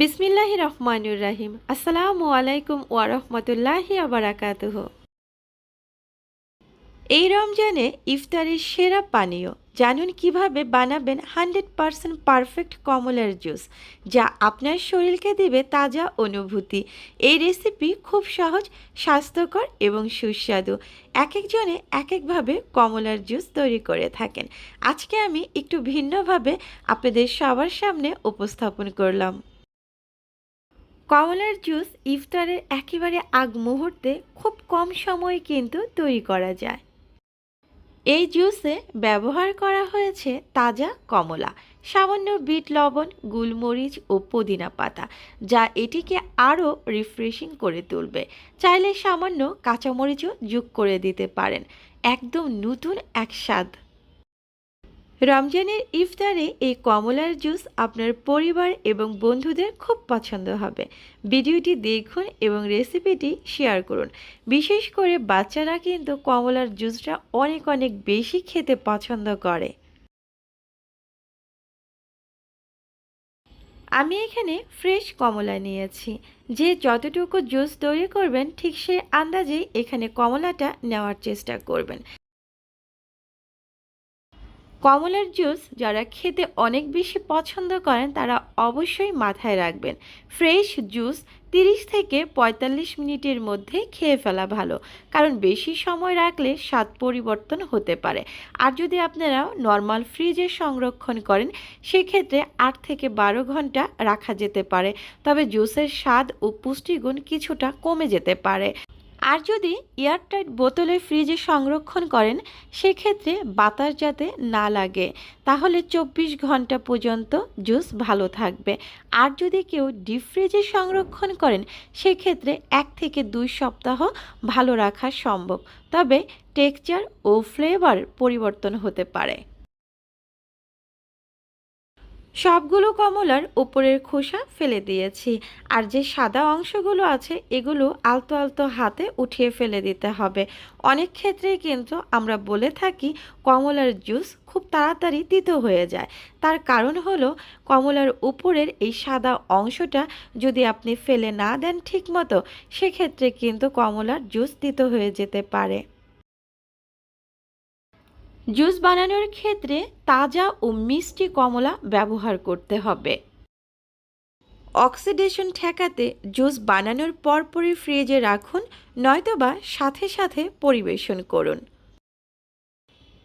বিসমিল্লাহ রহমানুর রাহিম। আসসালামু আলাইকুম ওয়ারহমতুল্লাহি আবরাকাতুহ এই রমজানে ইফতারের সেরা পানীয়, জানুন কীভাবে বানাবেন হান্ড্রেড পারসেন্ট পারফেক্ট কমলার জুস, যা আপনার শরীরকে দেবে তাজা অনুভূতি। এই রেসিপি খুব সহজ, স্বাস্থ্যকর এবং সুস্বাদু। এক একজনে এক একভাবে কমলার জুস তৈরি করে থাকেন। আজকে আমি একটু ভিন্নভাবে আপনাদের সবার সামনে উপস্থাপন করলাম। কমলার জুস ইফতারের একেবারে আগ মুহূর্তে খুব কম সময়ে কিন্তু তৈরি করা যায়। এই জুসে ব্যবহার করা হয়েছে তাজা কমলা, সামান্য বিট লবণ, গুলমরিচ ও পুদিনা পাতা, যা এটিকে আরও রিফ্রেশিং করে তুলবে। চাইলে সামান্য কাঁচামরিচও যোগ করে দিতে পারেন। একদম নতুন এক স্বাদ। রমজানের ইফতারে এই কমলার জুস আপনার পরিবার এবং বন্ধুদের খুব পছন্দ হবে। ভিডিওটি দেখুন এবং রেসিপিটি শেয়ার করুন। বিশেষ করে বাচ্চারা কিন্তু কমলার জুসটা অনেক অনেক বেশি খেতে পছন্দ করে। আমি এখানে ফ্রেশ কমলা নিয়েছি। যে যতটুকু জুস তৈরি করবেন ঠিক সে আন্দাজেই এখানে কমলাটা নেওয়ার চেষ্টা করবেন। কমলার জুস যারা খেতে অনেক বেশি পছন্দ করেন, তারা অবশ্যই মাথায় রাখবেন। ফ্রেশ জুস তিরিশ থেকে পঁয়তাল্লিশ মিনিটের মধ্যে খেয়ে ফেলা ভালো, কারণ বেশি সময় রাখলে স্বাদ পরিবর্তন হতে পারে। আর যদি আপনারা নর্মাল ফ্রিজে সংরক্ষণ করেন, সেক্ষেত্রে আট থেকে বারো ঘণ্টা রাখা যেতে পারে, তবে জুসের স্বাদ ও পুষ্টিগুণ কিছুটা কমে যেতে পারে। আর যদি এয়ারটাইট বোতলে ফ্রিজে সংরক্ষণ করেন, সেক্ষেত্রে বাতাস যাতে না লাগে, তাহলে চব্বিশ ঘণ্টা পর্যন্ত জুস ভালো থাকবে। আর যদি কেউ ডিপ ফ্রিজে সংরক্ষণ করেন, সেক্ষেত্রে এক থেকে দুই সপ্তাহ ভালো রাখা সম্ভব। তবে টেক্সচার ও ফ্লেভার পরিবর্তন হতে পারে। সবগুলো কমলার উপরের খোসা ফেলে দিয়েছি, আর যে সাদা অংশগুলো আছে এগুলো আলতো আলতো হাতে উঠিয়ে ফেলে দিতে হবে। অনেক ক্ষেত্রে কিন্তু আমরা বলে থাকি কমলার জুস খুব তাড়াতাড়ি তিতো হয়ে যায়। তার কারণ হলো কমলার উপরের এই সাদা অংশটা যদি আপনি ফেলে না দেন ঠিক মতো সেক্ষেত্রে কিন্তু কমলার জুস তিতো হয়ে যেতে পারে। জুস বানানোর ক্ষেত্রে তাজা ও মিষ্টি কমলা ব্যবহার করতে হবে। অক্সিডেশন ঠেকাতে জুস বানানোর পরপরই ফ্রিজে রাখুন, নয়তোবা সাথে সাথে পরিবেশন করুন।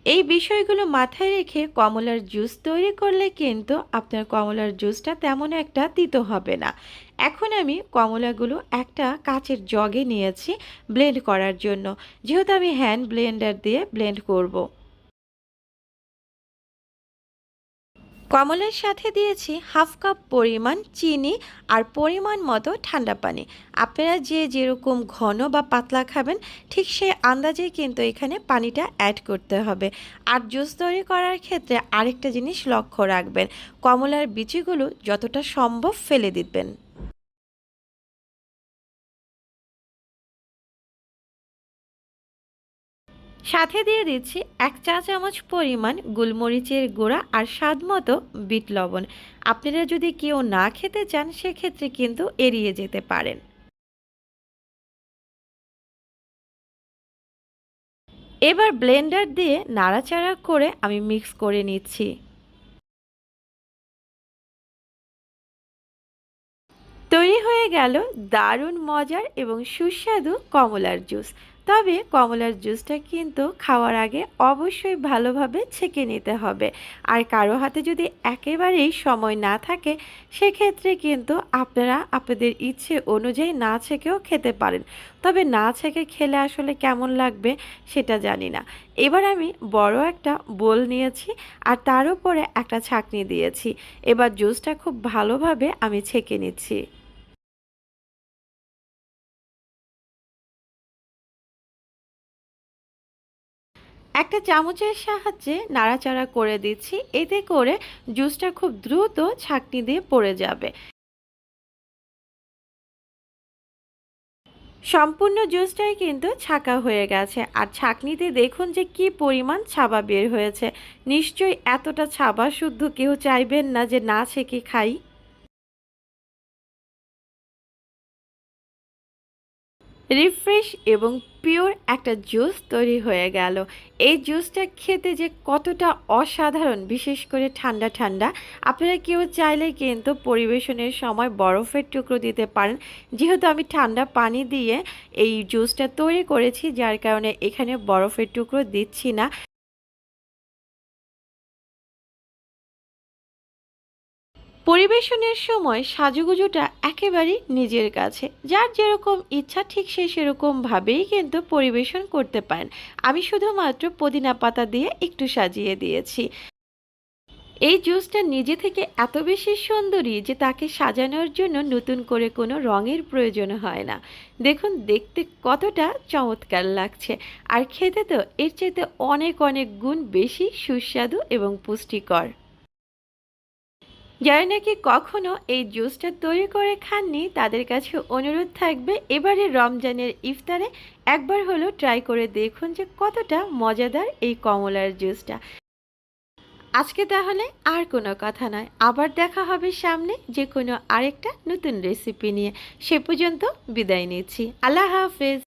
এই বিষয়গুলো মাথায় রেখে কমলার জুস তৈরি করলে কিন্তু আপনার কমলার জুসটা তেমন একটা তিতো হবে না। এখন আমি কমলাগুলো একটা কাচের জগে নিয়েছি ব্লেন্ড করার জন্য। যেহেতু আমি হ্যান্ড ব্লেন্ডার দিয়ে ব্লেন্ড করব। কমলের সাথে দিয়েছি হাফ কাপ পরিমাণ চিনি আর পরিমাণ মতো ঠান্ডা পানি। আপনারা যে যেরকম ঘন বা পাতলা খাবেন, ঠিক সেই আন্দাজেই কিন্তু এখানে পানিটা অ্যাড করতে হবে। আর জুস তৈরি করার ক্ষেত্রে আরেকটা জিনিস লক্ষ্য রাখবেন, কমলার বিচিগুলো যতটা সম্ভব ফেলে দিবেন। সাথে দিয়ে দিচ্ছি এক চা চামচ পরিমাণ গোলমরিচের গুঁড়া আর স্বাদ মতো বিট লবণ। আপনারা যদি কেউ না খেতে চান, সেক্ষেত্রে কিন্তু এড়িয়ে যেতে পারেন। এবার ব্লেন্ডার দিয়ে নাড়াচাড়া করে আমি মিক্স করে নিচ্ছি। তৈরি হয়ে গেল দারুণ মজার এবং সুস্বাদু কমলার জুস। তবে কমলার জুসটা কিন্তু খাওয়ার আগে অবশ্যই ভালোভাবে ছেঁকে নিতে হবে। আর কারও হাতে যদি একেবারেই সময় না থাকে, সেক্ষেত্রে কিন্তু আপনারা আপনাদের ইচ্ছে অনুযায়ী না ছেঁকেও খেতে পারেন। তবে না ছেঁকে খেলে আসলে কেমন লাগবে সেটা জানি না। এবার আমি বড় একটা বোল নিয়েছি আর তার উপরে একটা ছাকনি দিয়েছি। এবার জুসটা খুব ভালোভাবে আমি ছেঁকে নিচ্ছি। একটা চামচের সাহায্যে নাড়াচাড়া করে দিচ্ছি। এতে করে জুসটা খুব দ্রুত ছাকনি দিয়ে পড়ে যাবে। সম্পূর্ণ জুসটাই কিন্তু ছাকা হয়ে গেছে। আর ছাকনিতে দেখুন যে কি পরিমাণ ছাবা বের হয়েছে। নিশ্চয়ই এতটা ছাবা শুদ্ধ কেউ চাইবেন না যে না ছেঁকে খাই। রিফ্রেশ এবং পিওর একটা জুস তৈরি হয়ে গেল। এই জুসটা খেতে যে কতটা অসাধারণ, বিশেষ করে ঠান্ডা ঠান্ডা। আপনারা কেউ চাইলে কিন্তু পরিবেশনের সময় বরফের টুকরো দিতে পারেন। যেহেতু আমি ঠান্ডা পানি দিয়ে এই জুসটা তৈরি করেছি, যার কারণে এখানে বরফের টুকরো দিচ্ছি না। পরিবেশনের সময় সাজুগুজুটা একেবারেই নিজের কাছে। যার যেরকম ইচ্ছা, ঠিক সে সেরকমভাবেই কিন্তু পরিবেশন করতে পারেন। আমি শুধুমাত্র পুদিনা পাতা দিয়ে একটু সাজিয়ে দিয়েছি। এই জুসটা নিজে থেকে এত বেশি সুন্দরী যে তাকে সাজানোর জন্য নতুন করে কোনো রঙের প্রয়োজন হয় না। দেখুন, দেখতে কতটা চমৎকার লাগছে। আর খেতে তো এর চাইতে অনেক অনেক গুণ বেশি সুস্বাদু এবং পুষ্টিকর। যারা নাকি কখনো এই জুসটা তৈরি করে খাননি, তাদের কাছে অনুরোধ থাকবে এবারে রমজানের ইফতারে একবার হলো ট্রাই করে দেখুন যে কতটা মজাদার এই কমলার জুসটা। আজকে তাহলে আর কোনো কথা নয়। আবার দেখা হবে সামনে যে কোনো আরেকটা নতুন রেসিপি নিয়ে। সে পর্যন্ত বিদায় নিচ্ছি। আল্লাহ হাফেজ।